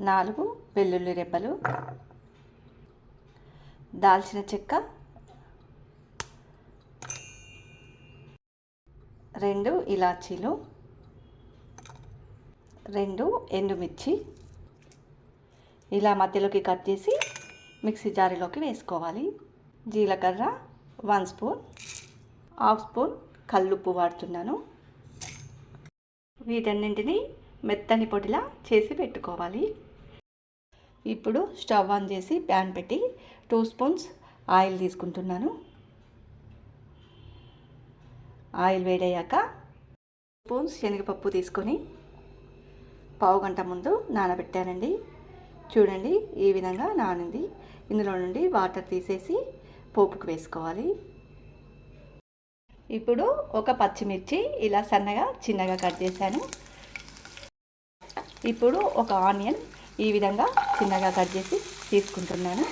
నాలుగు వెల్లుల్లి రెబ్బలు. దాల్చిన చెక్క. రెండు ఇలాచీలు. రెండు ఎండుమిర్చి. ఇలా మధ్యలోకి కట్ చేసి మిక్సీ జారీలోకి వేసుకోవాలి. జీలకర్ర వన్ స్పూన్. హాఫ్ స్పూన్ కల్లుప్పు వాడుతున్నాను. వీటన్నింటినీ మెత్తని పొడిలా చేసి పెట్టుకోవాలి. ఇప్పుడు స్టవ్ ఆన్ చేసి ప్యాన్ పెట్టి టూ స్పూన్స్ ఆయిల్ తీసుకుంటున్నాను. ఆయిల్ వేడయ్యాక స్పూన్స్ శనగపప్పు తీసుకొని పావు గంట ముందు నానబెట్టానండి. చూడండి ఈ విధంగా నానింది. ఇందులో నుండి వాటర్ తీసేసి పోపుకు వేసుకోవాలి. ఇప్పుడు ఒక పచ్చిమిర్చి ఇలా సన్నగా చిన్నగా కట్ చేశాను. ఇప్పుడు ఒక ఆనియన్ ఈ విధంగా చిన్నగా కట్ చేసి తీసుకుంటున్నాను.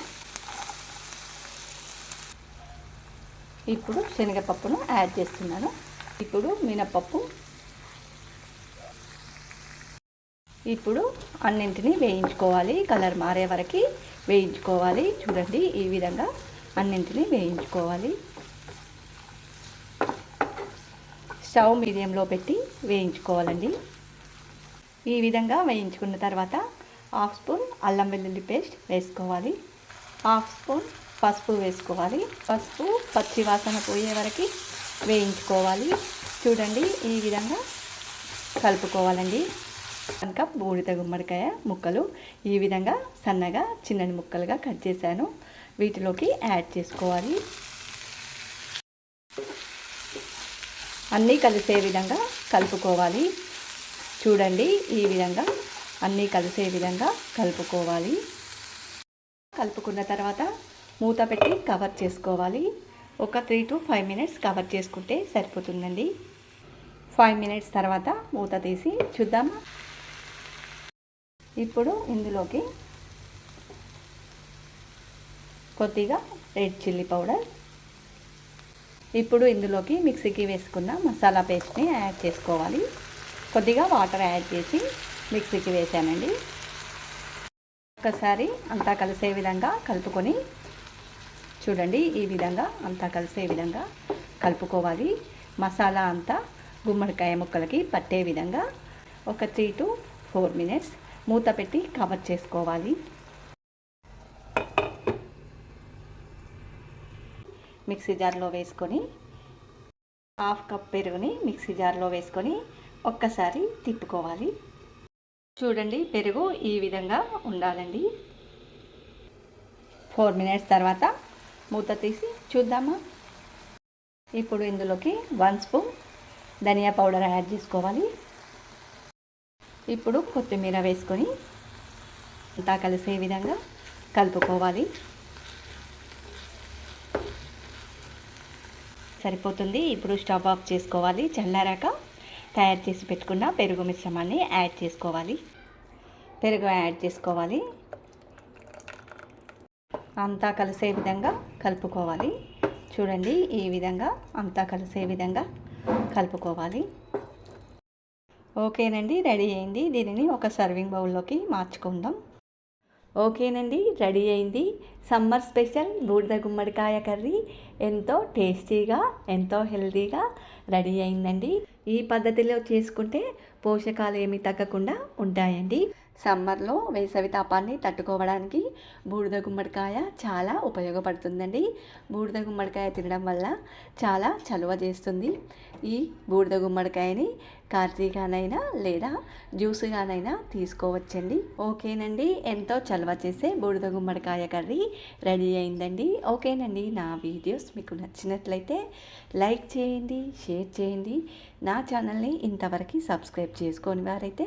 ఇప్పుడు శనగపప్పును యాడ్ చేస్తున్నాను. ఇప్పుడు మినపప్పు. ఇప్పుడు అన్నింటినీ వేయించుకోవాలి. కలర్ మారే వరకు వేయించుకోవాలి. చూడండి ఈ విధంగా అన్నింటినీ వేయించుకోవాలి. స్టవ్ మీడియంలో పెట్టి వేయించుకోవాలండి. ఈ విధంగా వేయించుకున్న తర్వాత హాఫ్ స్పూన్ అల్లం వెల్లుల్లి పేస్ట్ వేసుకోవాలి. హాఫ్ స్పూన్ పసుపు వేసుకోవాలి. పసుపు పచ్చి వాసన పోయే వరకు వేయించుకోవాలి. చూడండి ఈ విధంగా కలుపుకోవాలండి. కనుక బూడిద గుమ్మడికాయ ముక్కలు. ఈ విధంగా సన్నగా చిన్నని ముక్కలుగా కట్ చేశాను. వీటిలోకి యాడ్ చేసుకోవాలి. అన్నీ కలిసే విధంగా కలుపుకోవాలి. చూడండి ఈ విధంగా అన్నీ కలిసే విధంగా కలుపుకోవాలి. కలుపుకున్న తర్వాత మూత పెట్టి కవర్ చేసుకోవాలి. ఒక three to five minutes cover చేసుకుంటే సరిపోతుందండి. ఫైవ్ మినిట్స్ తర్వాత మూత తీసి చూద్దామా? ఇప్పుడు ఇందులోకి కొద్దిగా రెడ్ చిల్లీ పౌడర్. ఇప్పుడు ఇందులోకి మిక్సీకి వేసుకున్న మసాలా పేస్ట్ని యాడ్ చేసుకోవాలి. కొద్దిగా వాటర్ యాడ్ చేసి మిక్సీకి వేసానండి. ఒక్కసారి అంతా కలిసే విధంగా కలుపుకొని చూడండి ఈ విధంగా అంతా కలిసే విధంగా కలుపుకోవాలి. మసాలా అంతా గుమ్మడికాయ ముక్కలకి పట్టే విధంగా ఒక త్రీ టు ఫోర్ మినిట్స్ మూత పెట్టి కవర్ చేసుకోవాలి. మిక్సీ జార్లో వేసుకొని హాఫ్ కప్ పెరుగుని మిక్సీ జార్లో వేసుకొని ఒక్కసారి తిప్పుకోవాలి. చూడండి పెరుగు ఈ విధంగా ఉండాలండి. ఫోర్ మినిట్స్ తర్వాత మూత తీసి చూద్దామా? ఇప్పుడు ఇందులోకి వన్ స్పూన్ ధనియా పౌడర్ యాడ్ చేసుకోవాలి. ఇప్పుడు కొత్తిమీర వేసుకొని అంతా కలిసే విధంగా కలుపుకోవాలి. సరిపోతుంది. ఇప్పుడు స్టవ్ ఆఫ్ చేసుకోవాలి. చల్లారాక తయారు చేసి పెట్టుకున్న పెరుగు మిశ్రమాన్ని యాడ్ చేసుకోవాలి. పెరుగు యాడ్ చేసుకోవాలి. అంతా కలిసే విధంగా కలుపుకోవాలి. చూడండి ఈ విధంగా అంతా కలిసే విధంగా కలుపుకోవాలి. ఓకేనండి రెడీ అయింది. దీనిని ఒక సర్వింగ్ బౌల్లోకి మార్చుకుందాం. ఓకేనండి రెడీ అయింది. సమ్మర్ స్పెషల్ బూడిద గుమ్మడికాయ కర్రీ. ఎంతో టేస్టీగా ఎంతో హెల్తీగా రెడీ అయిందండి. ఈ పద్ధతిలో చేసుకుంటే పోషకాలు ఏమి తగ్గకుండా ఉంటాయండి. సమ్మర్లో వేసవి తాపాన్ని తట్టుకోవడానికి బూడిద గుమ్మడికాయ చాలా ఉపయోగపడుతుందండి. బూడిద గుమ్మడికాయ తినడం వల్ల చాలా చలువ చేస్తుంది. ఈ బూడిద గుమ్మడికాయని కార్తీగానైనా లేదా జ్యూస్గానైనా తీసుకోవచ్చండి. ఓకేనండి. ఎంతో చలువ చేసే బూడిద గుమ్మడికాయ కర్రీ రెడీ అయిందండి. ఓకేనండి. నా వీడియోస్ మీకు నచ్చినట్లయితే లైక్ చేయండి షేర్ చేయండి. నా ఛానల్ని ఇంతవరకు సబ్స్క్రైబ్ చేసుకొని వారైతే